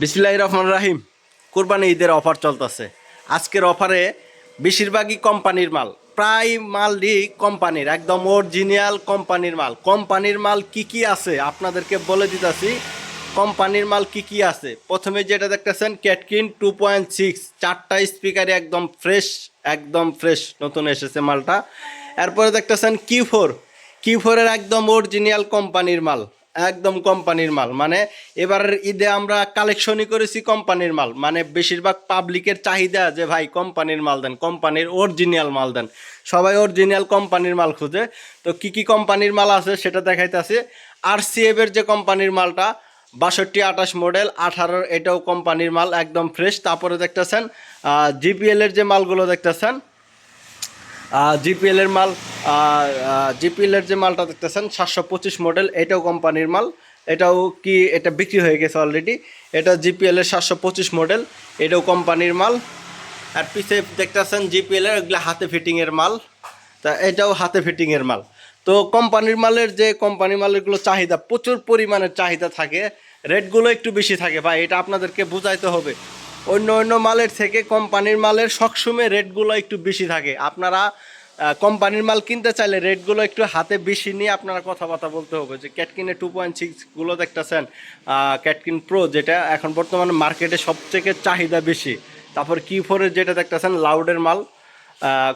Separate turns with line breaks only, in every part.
বিসমিল্লাহ রহমান রাহিম। কোরবানি ঈদের অফার চলতেছে। আজকের অফারে বেশিরভাগই কোম্পানির মাল। প্রায় মালই কোম্পানির, একদম অরিজিনাল কোম্পানির মাল। কোম্পানির মাল কি কি আছে আপনাদেরকে বলে দিতেছি। কোম্পানির মাল কি কি আছে? প্রথমে যেটা দেখতেছেন ক্যাটকিন টু পয়েন্ট সিক্স চারটা স্পিকারে একদম ফ্রেশ একদম ফ্রেশ নতুন এসেছে মালটা। এরপরে দেখতেছেন কিউ ফোর কিউ ফোরের একদম অরিজিনাল কোম্পানির মাল। একদম কোম্পানির মাল। মানে এবারের ঈদে আমরা কালেকশনই করেছি কোম্পানির মাল। মানে বেশিরভাগ পাবলিকের চাহিদা যে, ভাই, কোম্পানির মাল দেন, কোম্পানির অরিজিনাল মাল দেন। সবাই অরিজিনাল কোম্পানির মাল খুঁজে। তো কি কি কোম্পানির মাল আছে সেটা দেখাইতেছে। আর এর যে কোম্পানির মালটা, বাষট্টি আঠাশ মডেল আঠারোর এটাও কোম্পানির মাল, একদম ফ্রেশ তারপরে দেখতেছেন জিপিএলের যে মালগুলো দেখতেছেন জিপিএল এর মাল জিপিএল এর যে মালটা দেখতেছেন, সাতশো পঁচিশ মডেল এটাও কোম্পানির মাল। এটাও কি এটা বিক্রি হয়ে গেছে অলরেডি এটা জিপিএল এর সাতশো পঁচিশ মডেল এটাও কোম্পানির মাল। আর পিছে দেখতেছেন জিপিএল এর এগুলো হাতে ফিটিংয়ের মাল। তা এটাও হাতে ফিটিংয়ের মাল। তো কোম্পানির মালের যে কোম্পানি মালেরগুলো চাহিদা, প্রচুর পরিমাণের চাহিদা থাকে। রেটগুলো একটু বেশি থাকে। ভাই, এটা আপনাদেরকে বুঝাইতে হবে। অন্য অন্য মালের থেকে কোম্পানির মালের সবসময় রেটগুলো একটু বেশি থাকে। আপনারা কোম্পানির মাল কিনতে চাইলে রেটগুলো একটু হাতে বেশি নিয়ে আপনারা কথাবার্তা বলতে হবে যে ক্যাটকিনের টু পয়েন্ট সিক্সগুলো দেখতেছেন ক্যাটকিন প্রো যেটা এখন বর্তমানে মার্কেটে সবথেকে চাহিদা বেশি। তারপর কি ফোরের যেটা দেখতেছেন, লাউডের মাল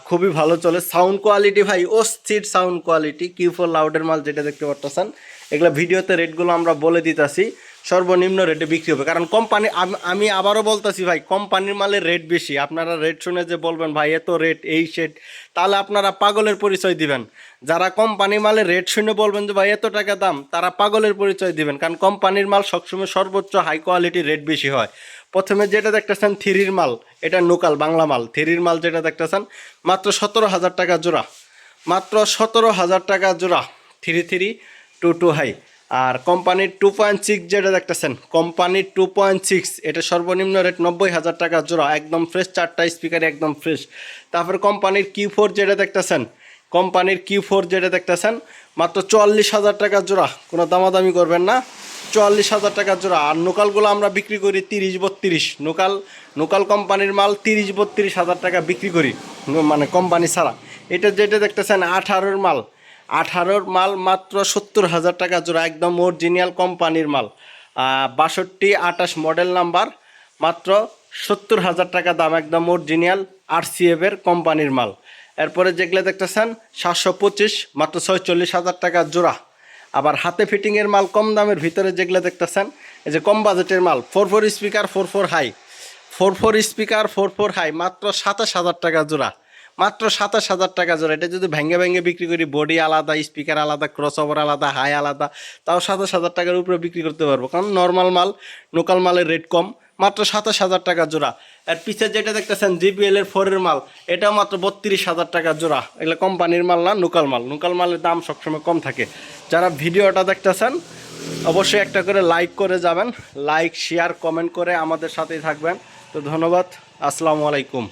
খুবই ভালো চলে। সাউন্ড কোয়ালিটি ভাই, অস্থির সাউন্ড কোয়ালিটি কিউ ফোর লাউডের মাল যেটা দেখতে পারতেছেন। এগুলো ভিডিওতে রেটগুলো আমরা বলে দিতেছি। সর্বনিম্ন রেটে বিক্রি হবে। কারণ কোম্পানি আমি আবারও বলতেছি ভাই কোম্পানির মালের রেট বেশি। আপনারা রেট শুনে যে বলবেন, ভাই, এত রেট এই সেট তাহলে আপনারা পাগলের পরিচয় দিবেন। যারা কোম্পানি মালের রেট শুনে বলবেন যে, ভাই, এত টাকা দাম, তারা পাগলের পরিচয় দিবেন। কারণ কোম্পানির মাল সবসময় সর্বোচ্চ হাই কোয়ালিটির রেট বেশি হয়। প্রথমে যেটা দেখতেছেন, থ্রির মাল, এটা লোকাল বাংলা মাল। থ্রির মাল যেটা দেখতেছেন, মাত্র সতেরো হাজার টাকা জোড়া। মাত্র সতেরো হাজার টাকা জোড়া। Three three, two two high আর কোম্পানির টু পয়েন্ট সিক্স যেটা দেখতেছেন কোম্পানির টু পয়েন্ট সিক্স এটা সর্বনিম্ন রেট নব্বই হাজার টাকা জোড়া, একদম ফ্রেশ চারটা স্পিকার একদম ফ্রেশ তারপর কোম্পানির কিউ ফোর যেটা দেখতেছেন, কোম্পানির কিউ ফোর যেটা দেখতেছেন, মাত্র চুয়াল্লিশ হাজার টাকা জোড়া, কোনো দামাদামি করবেন না। চুয়াল্লিশ হাজার টাকা জোড়া, আর নোকালগুলো আমরা বিক্রি করি তিরিশ বত্রিশ। নোকাল নোকাল কোম্পানির মাল তিরিশ বত্রিশ হাজার টাকা বিক্রি করি মানে কোম্পানি ছাড়া। এটা যেটা দেখতেছেন, আঠারোর মাল। আঠারোর মাল মাত্র সত্তর হাজার টাকা জোড়া, একদম অরিজিনাল কোম্পানির মাল। বাষট্টি আঠাশ মডেল নাম্বার মাত্র সত্তর হাজার টাকা দাম, একদম অরিজিনাল আর এর কোম্পানির মাল। এরপরে যেগুলো দেখতেছেন, সাতশো পঁচিশ, মাত্র ছয়চল্লিশ হাজার টাকা জোড়া। আবার হাতে ফিটিংয়ের মাল কম দামের ভিতরে যেগুলো দেখতেছেন, এই যে কম বাজেটের মাল four four speaker four four high four four speaker four four high মাত্র সাতাশ হাজার টাকা জোড়া। মাত্র সাতাশ হাজার টাকা জোড়া। এটা যদি ভেঙে ভেঙে বিক্রি করি বডি আলাদা স্পিকার আলাদা ক্রস ওভার আলাদা হাই আলাদা, তাও সাতাশ হাজার টাকার উপরে বিক্রি করতে পারব। কারণ নর্মাল মাল লোকাল মালের রেট কম। মাত্র সাতাশ হাজার টাকা জোড়া। আর পিছে যেটা দেখতেছেন জিবিএল এর ফোরের মাল, এটাও মাত্র বত্রিশ হাজার টাকা জোড়া। এগুলো কোম্পানির মাল না লোকাল মাল। লোকাল মালের দাম সবসময় কম থাকে। যারা ভিডিওটা দেখতেছেন, অবশ্যই একটা করে লাইক করে যাবেন। লাইক শেয়ার কমেন্ট করে আমাদের সাথেই থাকবেন। তো ধন্যবাদ। আসসালামু আলাইকুম।